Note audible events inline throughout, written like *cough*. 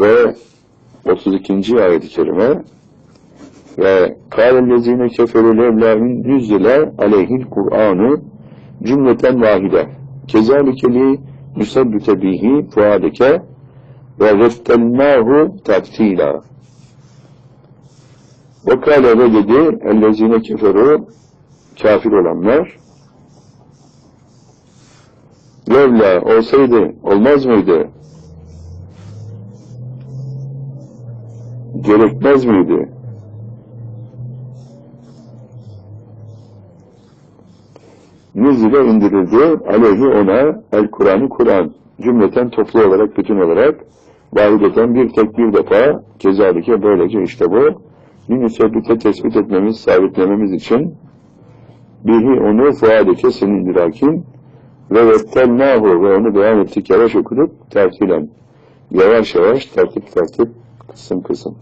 ve 32. ayet-i kerime ve kâlellezîne keferû levlâhin düzzile aleyhil Kur'anu cümleten vahide kezâlike li yusabbite bihi fuadeke ve rettennâhu taftîlâ ve kâle ve dedi ellezîne keferû kafir olanlar levla olsaydı olmaz mıydı gerekmez miydi? Nüzile indirildi aleyhi ona el Kur'an'ı Kur'an. Cümleten toplu olarak bütün olarak. Vahideten bir tek bir defa kezalike böylece işte bu. Yunusebite tespit etmemiz, sabitlememiz için bihi onu fuadeke senin idrakin ve vettelnahu ve onu beyan ettik yavaş okuduk tertilen. Yavaş yavaş tertip tertip kısım kısım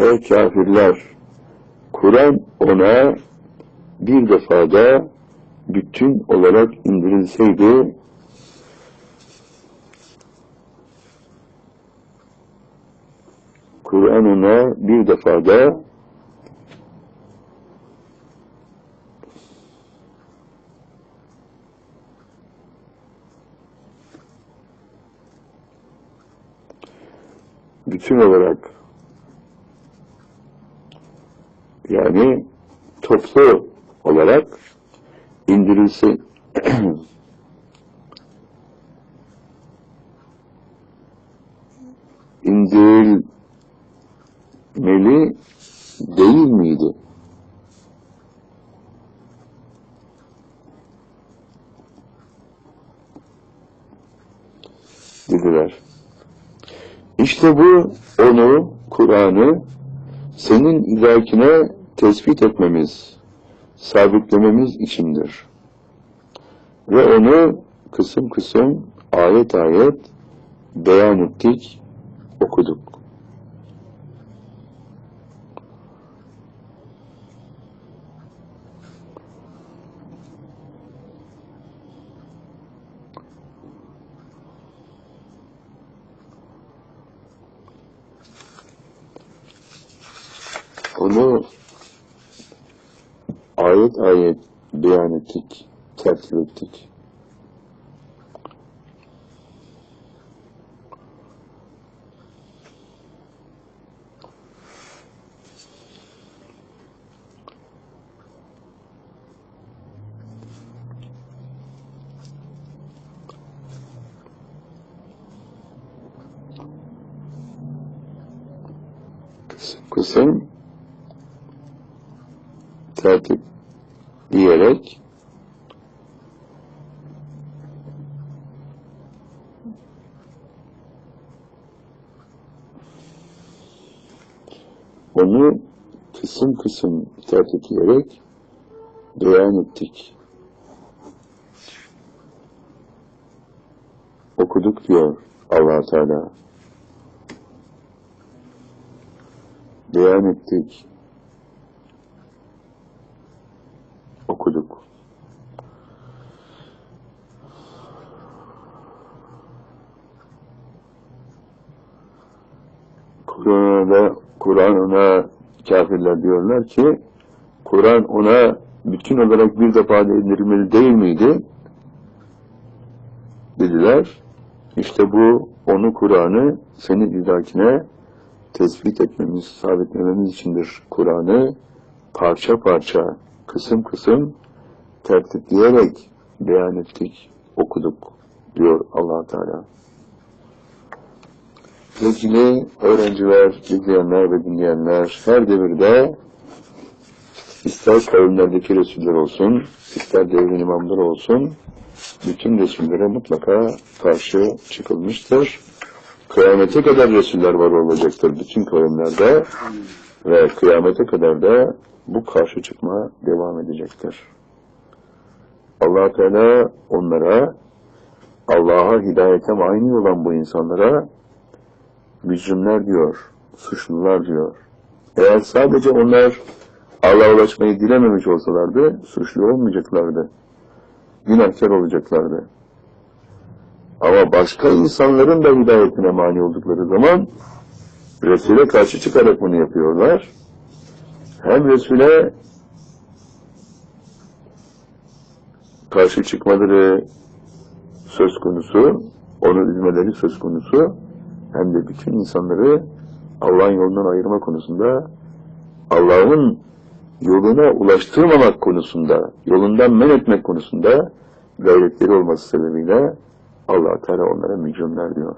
Ey kafirler Kur'an ona bir defada bütün olarak indirilseydi Kur'an ona bir defada bütün olarak yani toplu olarak indirilse *clears throat* indirilmeli değil miydi? Dediler. İşte bu onu, Kur'an'ı senin idrakine tespit etmemiz, sabitlememiz içindir. Ve onu kısım kısım, ayet ayet beyan ettik, okuduk. Onu ayet ayet beyan ettik, tertip ettik. Kısım tertip diyerek onu kısım kısım tertipleyerek beyan ettik. Okuduk diyor allah Teala. Beyan ettik. Okuduk. Kur'an'da Kur'an ona kafirler diyorlar ki Kur'an ona bütün olarak bir defa indirilmeli değil miydi? Dediler. İşte bu onu Kur'an'ı senin idrakine tespit etmemiz, sabitlememiz içindir. Kur'an'ı parça parça kısım kısım tertipleyerek beyan ettik, okuduk diyor allah Teala. Sevgili öğrenciler, izleyenler ve dinleyenler, her devirde ister kavimlerdeki Resuller olsun, ister devrin imamları olsun, bütün Resullere mutlaka karşı çıkılmıştır. Kıyamete kadar Resuller var olacaktır bütün kavimlerde ve kıyamete kadar da bu karşı çıkma devam edecektir. allah Teala onlara, Allah'a hidayete mani olan bu insanlara mücrimler diyor, suçlular diyor. Eğer sadece onlar Allah'a ulaşmayı dilememiş olsalardı, suçlu olmayacaklardı. Günahkar olacaklardı. Ama başka insanların da hidayetine mani oldukları zaman Resul'e karşı çıkarak bunu yapıyorlar. Hem Resul'e karşı çıkmaları söz konusu, onu üzmeleri söz konusu, hem de bütün insanları Allah'ın yolundan ayırma konusunda, Allah'ın yoluna ulaştırmamak konusunda, yolundan men etmek konusunda gayretleri olması sebebiyle allah Teala onlara mücrimler diyor.